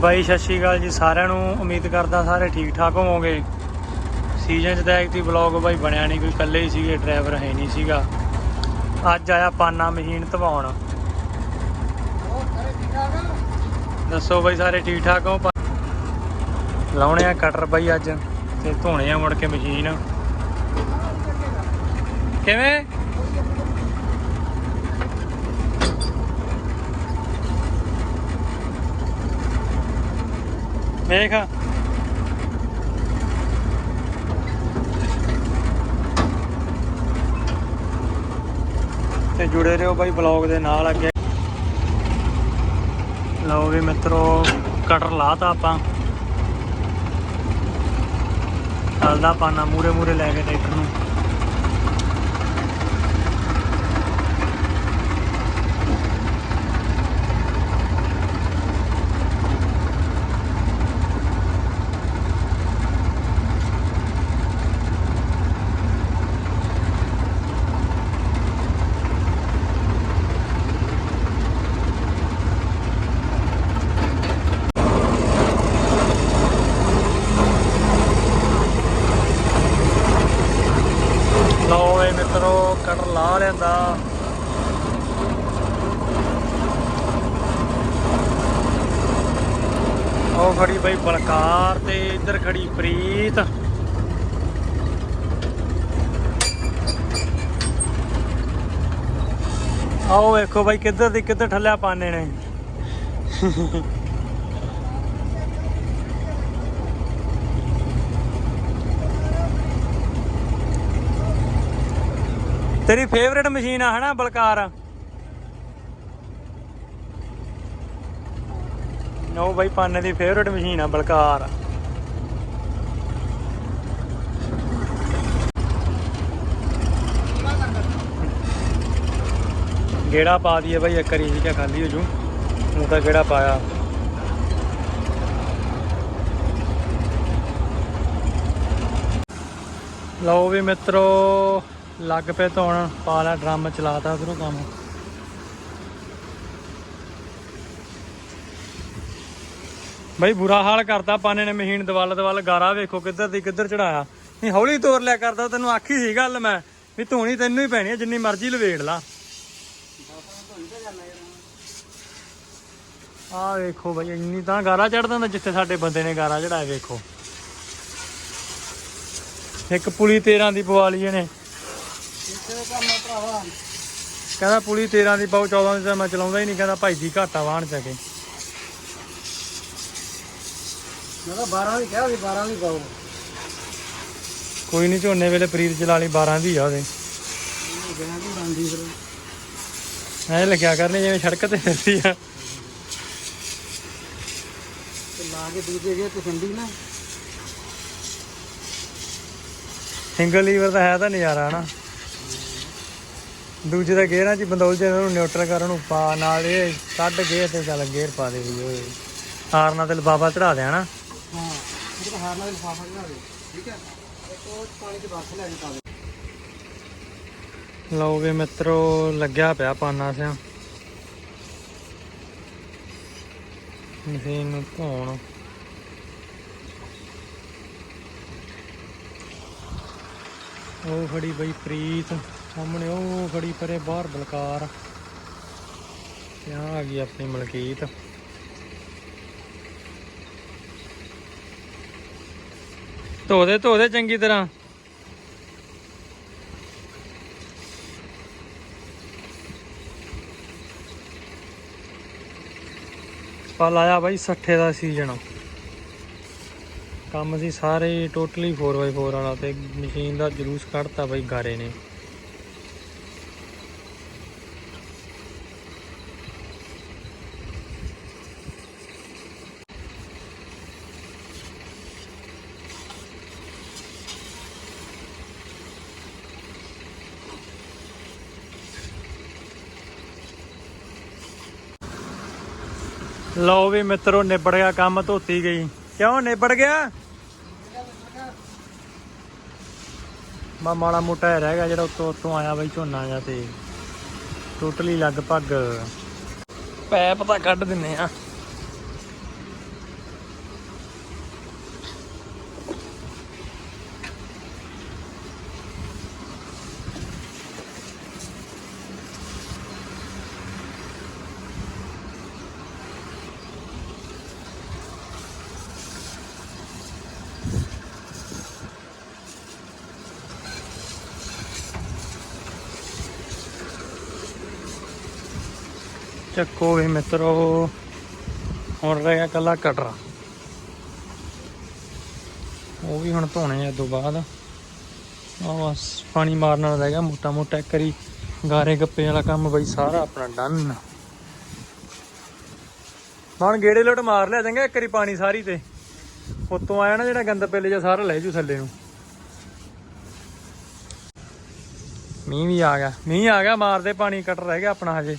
ਬਾਈ, ਸਤਿ ਸ਼੍ਰੀ ਅਕਾਲ ਜੀ ਸਾਰਿਆਂ ਨੂੰ। ਉਮੀਦ ਕਰਦਾ ਸਾਰੇ ਠੀਕ ਠਾਕ ਹੋਵੋਗੇ। ਸੀਜ਼ਨ 'ਚ ਤਾਂ ਐਕਟੀ ਵਲੌਗ ਬਾਈ ਬਣਿਆ ਨਹੀਂ, ਕੋਈ ਇਕੱਲੇ ਹੀ ਸੀਗੇ ਡਰਾਈਵਰ ਹੈ ਨਹੀਂ ਸੀਗਾ। ਅੱਜ ਆਇਆ ਪਾਨਾ ਮਸ਼ੀਨ ਧਵਾਉਣ। ਦੱਸੋ ਬਾਈ, ਸਾਰੇ ਠੀਕ ਠਾਕ ਹੋ? ਲਾਉਣੇ ਆ ਕਟਰ ਬਾਈ ਅੱਜ, ਤੇ ਧੋਣੇ ਆ ਮੁੜ ਕੇ ਮਸ਼ੀਨ। ਕਿਵੇਂ? ਵੇਖ ਤੇ ਜੁੜੇ ਰਹੋ ਬਾਈ ਬਲੌਗ ਦੇ ਨਾਲ ਅੱਗੇ। ਲਓ ਵੀ ਮਿੱਤਰੋ ਕਟਰ ਲਾਤਾ ਆਪਾਂ। ਚੱਲਦਾ ਪਾਣਾ ਮੂਰੇ ਮੂਰੇ ਲੈ ਕੇ ਟਰੈਕਟਰ ਨੂੰ ਲਓ ਵੇ ਮਿੱਤਰੋ ਕਟਰ ਲਾ ਲੈਂਦਾ। ਉਹ ਖੜੀ ਬਈ ਬਲਕਾਰ ਤੇ ਇੱਧਰ ਖੜੀ ਪ੍ਰੀਤ। ਆਓ ਵੇਖੋ ਬਾਈ ਕਿੱਧਰ ਦੀ ਕਿੱਧਰ ਠੱਲਿਆ ਪਾਣੇ ਨੇ। ਤੇਰੀ ਫੇਵਰੇਟ ਮਸ਼ੀਨ ਆ, ਹਨਾ, ਬਲਕਾਰ? ਨੋ ਬਾਈ, ਪਾਨੇ ਦੀ ਫੇਵਰੇਟ ਮਸ਼ੀਨ ਆ, ਬਲਕਾਰ। ਗੇੜਾ ਪਾ ਦਈਏ ਬਾਈ, ਇੱਕ ਵਾਰੀ, ਠੀਕ ਹੈ ਖਾਲੀ ਹੋ ਜੂ। ਹੁਣ ਤਾਂ ਗੇੜਾ ਪਾਇਆ। ਲਓ ਵੀ ਮਿੱਤਰੋ ਲੱਗ ਪਏ ਧੋਣ, ਪਾ ਲਿਆ ਡਰਮ, ਚਲਾਤਾ ਉਧਰੋਂ ਕੰਮ। ਬਈ ਬੁਰਾ ਹਾਲ ਕਰਤਾ ਪਾਨੇ ਨੇ ਮਹੀਨ ਦਵਾਲ ਦਵਾਲ ਗਾਰਾ ਵੇਖੋ ਕਿੱਧਰ ਦੀ ਕਿੱਧਰ ਚੜਾਇਆ। ਨਹੀਂ ਹੌਲੀ ਤੋਰ ਲਿਆ ਕਰਦਾ, ਤੈਨੂੰ ਆਖੀ ਸੀ ਗੱਲ ਮੈਂ ਵੀ ਧੋਣੀ ਤੈਨੂੰ ਹੀ ਪੈਣੀ ਹੈ ਜਿੰਨੀ ਮਰਜ਼ੀ ਲਵੇੜ ਲਾ। ਆ ਵੇਖੋ ਬਈ, ਇੰਨੀ ਤਾਂ ਗਾਰਾ ਚੜਦਾ ਹੁੰਦਾ ਜਿੱਥੇ ਸਾਡੇ ਬੰਦੇ ਨੇ ਗਾਰਾ ਚੜਾਇਆ ਵੇਖੋ। ਇੱਕ ਪੁਲੀ 13 ਦੀ ਪਵਾ ਲਈ ਇਹਨੇ ਕਹਿੰਦਾ ਪੁਲੀ 13 ਦੀ ਪਾਉ 14 ਦੀ ਤਾਂ ਮੈਂ ਚਲਾਉਂਦਾ ਹੀ ਨਹੀਂ ਕਹਿੰਦਾ ਭਾਈ ਦੀ ਘਾਟਾ ਵਾਹਣ ਚ ਕੇ। ਮੈਂ ਤਾਂ 12 ਦੀ ਕਿਹਾ ਸੀ 12 ਦੀ ਪਾਓ। ਕੋਈ ਨਹੀਂ ਝੋਨੇ ਵੇਲੇ ਪ੍ਰੀਤ ਚਲਾ ਲਈ 12 ਦੀ ਆ ਉਹਦੇ। ਬਿਨਾਂ ਦੀ ਬੰਦੀ ਫਿਰ ਐ ਲੱਗਿਆ ਕਰਨੇ ਜਿਵੇਂ ਸੜਕ ਤੇ ਫਿਰਦੀ ਆ। ਤੇ ਲਾ ਕੇ ਦੂਜੇ ਜੇ ਤਸੰਦੀ ਨਾ। ਸਿੰਗਲ ਲੀਵਰ ਦਾ ਹੈ ਤਾਂ ਨਜ਼ਾਰਾ ਹਨਾ ਦੂਜੇ ਦਾ ਗੇਅਰਾਂ 'ਚ ਹੀ ਬੰਦੋਲ ਜੇ ਉਹਨੂੰ ਨਿਊਟਰਲ ਕਰਨ ਨੂੰ ਪਾ ਨਾਲ ਇਹ ਕੱਢ ਗੇਅਰ ਤੇ ਚੱਲ ਗੇਅਰ ਪਾ ਦੇ ਵੀ ਓਏ। ਹਾਰਨਾ ਤੇ ਲਬਾਬਾ ਚੜਾ ਦੇ ਹਨਾ? ਹਾਂ ਇਹ ਤਾਂ ਹਾਰ ਨਾਲ ਲਿਫਾਫਾ ਬਣਾ ਦੇ ਠੀਕ ਹੈ? ਇੱਕ ਉਹ ਪਾਣੀ ਚ ਬਾਕਸ ਲੈ ਕੇ ਪਾ ਦੇ। ਲਓ ਵੀ ਮਿੱਤਰੋ ਲੱਗਿਆ ਪਿਆ ਪਾਨਾ ਸਿਆ। ਮਸ਼ੀਨ ਨੂੰ ਧੋਣ। ਉਹ ਖੜੀ ਬਈ ਪ੍ਰੀਤ। ਸਾਹਮਣੇ ਉਹ ਖੜੀ ਪਰੇ ਬਾਹਰ ਬਲਕਾਰ। ਤੇ ਆਹ ਆ ਗਈ ਆਪਣੀ ਮਲਕੀਤ। ਧੋ ਦੇ ਧੋ ਦੇ ਚੰਗੀ ਤਰ੍ਹਾਂ। ਪਲ ਆਇਆ ਬਾਈ 60 ਦਾ ਸੀਜ਼ਨ। ਕੰਮ ਸੀ ਸਾਰੇ ਟੋਟਲੀ 4x4 ਵਾਲਾ ਤੇ ਮਸ਼ੀਨ ਦਾ ਜਲੂਸ ਕੱਢਤਾ ਬਾਈ ਗਾਰੇ ਨੇ। ਲਓ ਵੀ ਮਿੱਤਰੋ, ਨਿਬੜ ਗਿਆ ਕੰਮ, ਧੋਤੀ ਗਈ। ਕਿਉਂ ਨਿਬੜ ਗਿਆ? ਮਾ ਮਾੜਾ ਮੋਟਾ ਰਹਿ ਗਿਆ ਜਿਹੜਾ ਉੱਤੋਂ ਉੱਤੋਂ ਆਇਆ ਬਈ, ਝੋਨਾ ਜਾਂ ਤੇ। ਟੋਟਲੀ ਲਗਭਗ ਪੈਪ ਤਾਂ ਕੱਢ ਦਿੰਨੇ ਆ। ਚੱਕੋ ਵੀ ਮਿੱਤਰੋ, ਹੁਣ ਰਹਿ ਕੱਲਾ ਕਟਰਾ। ਉਹ ਵੀ ਹੁਣ ਧੋਣੇ ਆ ਤੋਂ ਬਾਅਦ। ਆ ਬਸ, ਪਾਣੀ ਮਾਰਨ ਵਾਲਾ ਰਹਿ ਗਿਆ ਮੋਟਾ ਮੋਟਾ ਇੱਕ ਵਾਰੀ ਗਾਰੇ ਗੱਪੇ ਵਾਲਾ ਕੰਮ ਬਈ ਸਾਰਾ ਆਪਣਾ ਡਨ। ਹੁਣ ਗੇੜੇ ਲੋਟ ਮਾਰ ਲਿਆ ਚੰਗਾ, ਇੱਕ ਵਾਰੀ ਪਾਣੀ ਸਾਰੀ ਤੇ। ਉੱਤੋਂ ਆਇਆ ਨਾ ਜਿਹੜਾ ਗੰਦ ਪੇਲੇ ਜਿਹਾ, ਸਾਰਾ ਲੈ ਜੂ ਥੱਲੇ ਨੂੰ। ਮੀਂਹ ਵੀ ਆ ਗਿਆ, ਮੀਂਹ ਆ ਗਿਆ, ਮਾਰਦੇ ਪਾਣੀ ਕਟ ਰਹਿ ਗਿਆ ਆਪਣਾ ਹਜੇ।